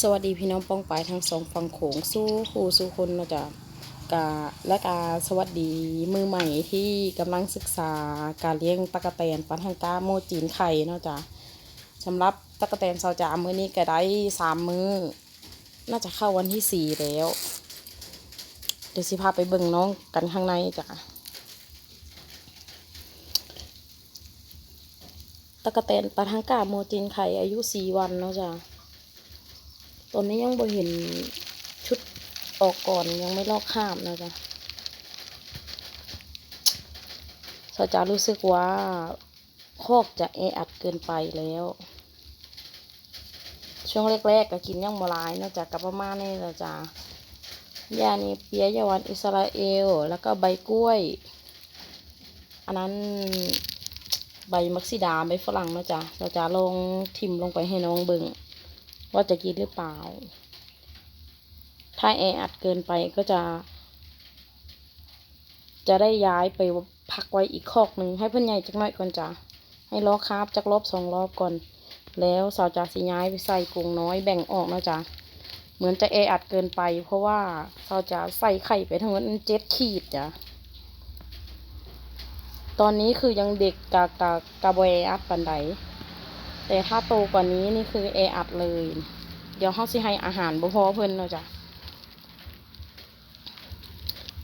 สวัสดีพี่น้องป้องปายทั้งสองฝั่งโขงสู้คู่สู้คนเนาะจ๊ะกาและกาสวัสดีมือใหม่ที่กำลังศึกษาการเลี้ยงตะกะแตนปันทังกาโมจีนไข่เนาะจ๊ะสำหรับตะกะแตนเซาจามือนี้ก็ได้สามมือน่าจะเข้าวันที่สี่แล้ว เดี๋ยวสิพาไปเบิ่งน้องกันข้างในจ้ะตะกะแตนปันทังกาโมจีนไข่อายุสี่วันเนาะจ๊ะ ตอนนี้ยังบ่เห็นชุดออกก่อนยังไม่ลอกข้ามนะจ๊ะสาจารู้สึกว่าคอกจะแออัดเกินไปแล้ว ช่วงแรกๆก็กินยังบ่หลายนอกจากกับประมาณนี้ละจ้ะยานีเปียยาวันอิสราเอล แล้วก็ใบกล้วย อันนั้นใบมักซิดาใบฝรั่งนะจ๊ะเราจะลองทิมลงไปให้น้องเบิ่ง ว่าจะกินหรือเปล่า ถ้าแออัดเกินไปก็จะ จะได้ย้ายไปพักไว้อีกคอกหนึ่งให้เพื่อนใหญ่จักหน่อยก่อนจ้ะให้ล้อคาบจักรอบสองรอบก่อน แล้วสาวจาสีย้ายไปใส่กรงน้อยแบ่งออกนะจ๊ะเหมือนจะแออัดเกินไป เพราะว่าสาวจะใส่ไข่ไปทั้งหมดเจ็ดขีดจ้ะตอนนี้คือยังเด็กกากากาบแออัดปันได แต่ถ้าโตกว่านี้นี่คือแออัดเลย เดี๋ยวเขาสิให้อาหารบ่พอเพิ่นเนาะจ้ะ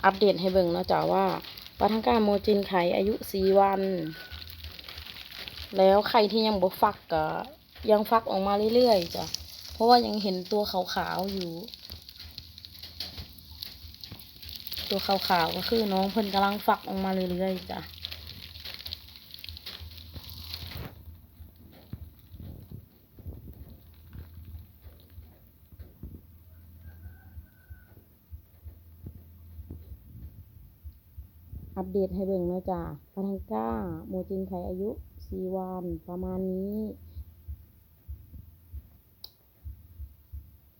อัปเดตให้เบิ่งเนาะจ้ะว่าปลาทังก้าโมจินไข่อายุสี่วัน แล้วไข่ที่ยังบ่ฟักก็ยังฟักออกมาเรื่อยๆจ้ะ เพราะว่ายังเห็นตัวขาวๆอยู่ ตัวขาวๆก็คือน้องเพิ่นกำลังฟักออกมาเรื่อยๆจ้ะ อัปเดตให้เบิ่งเนาะจ้ะปาทังก้า โมจินไข่อายุสี่วัน ประมาณนี้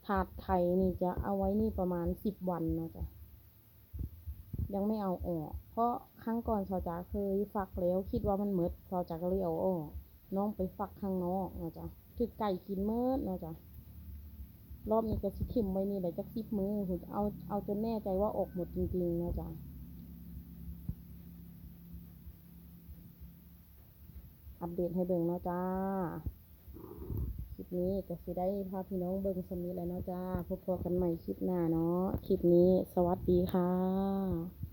ถาดไข่นี่จะเอาไว้นี่ประมาณสิบวันนะจ้ะยังไม่เอาออก เพราะครั้งก่อนชาวจ๋าเคยฟักแล้ว คิดว่ามันหมดชาวจ๋าก็เลยเอาออกน้องไปฟักข้างนอกนะจ้ะถึกไก่กินเมิดนะจ้ะรอบนี้ก็สิทิมไว้นี่แหละจักสิบมือผมเอาเอาจนแน่ใจว่าออกหมดจริงๆนะจ้ะ อัปเดตให้เบิ่งเนาะจ้า คลิปนี้ก็สิได้พาพี่น้องเบิ่งสมีแล้วเนาะจ้า พบกันใหม่คลิปหน้าเนาะ คลิปนี้สวัสดีค่ะ